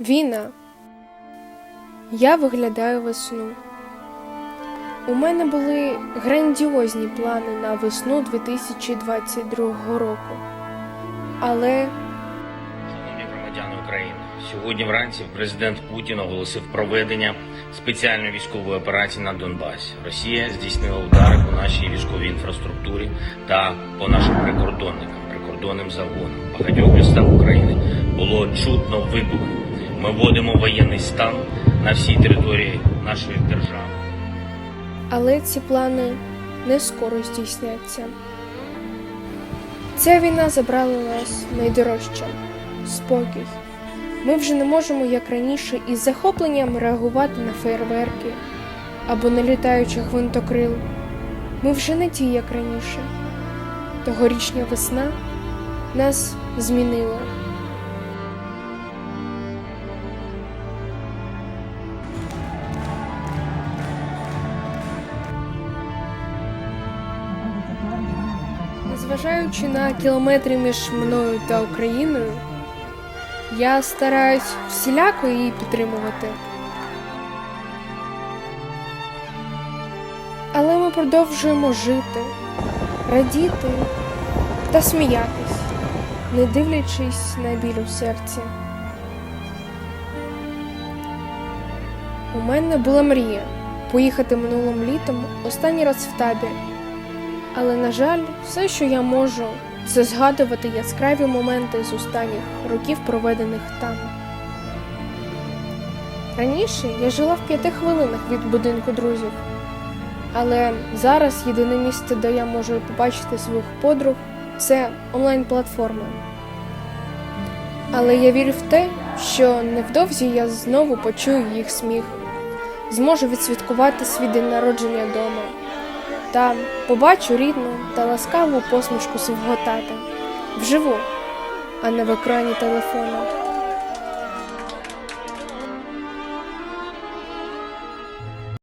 Війна. Я виглядаю весну. У мене були грандіозні плани на весну 2022 року. Але Шановні громадяни України, сьогодні вранці президент Путін оголосив проведення спеціальної військової операції на Донбасі. Росія здійснила удари по нашій військовій інфраструктурі та по нашим прикордонникам, прикордонним загонам. В багатьох містах України було чутно вибухи. Ми вводимо воєнний стан на всій території нашої держави. Але ці плани не скоро здійсняться. Ця війна забрала нас найдорожче спокій. Ми вже не можемо, як раніше, із захопленням реагувати на фейерверки або на літаючих гвинтокрил. Ми вже не ті, як раніше. Тогорічня весна нас змінила. Незважаючи на кілометри між мною та Україною, я стараюсь всіляко її підтримувати. Але ми продовжуємо жити, радіти та сміятись, не дивлячись на біль у серці. У мене була мрія поїхати минулим літом останній раз в табір. Але, на жаль, все, що я можу, це згадувати яскраві моменти з останніх років, проведених там. Раніше я жила в п'яти хвилинах від будинку друзів, але зараз єдине місце, де я можу побачити своїх подруг, це онлайн-платформа. Але я вірю в те, що невдовзі я знову почую їх сміх, зможу відсвяткувати свій день народження вдома та побачу рідну та ласкаву посмішку свого тата вживу, а не в екрані телефону.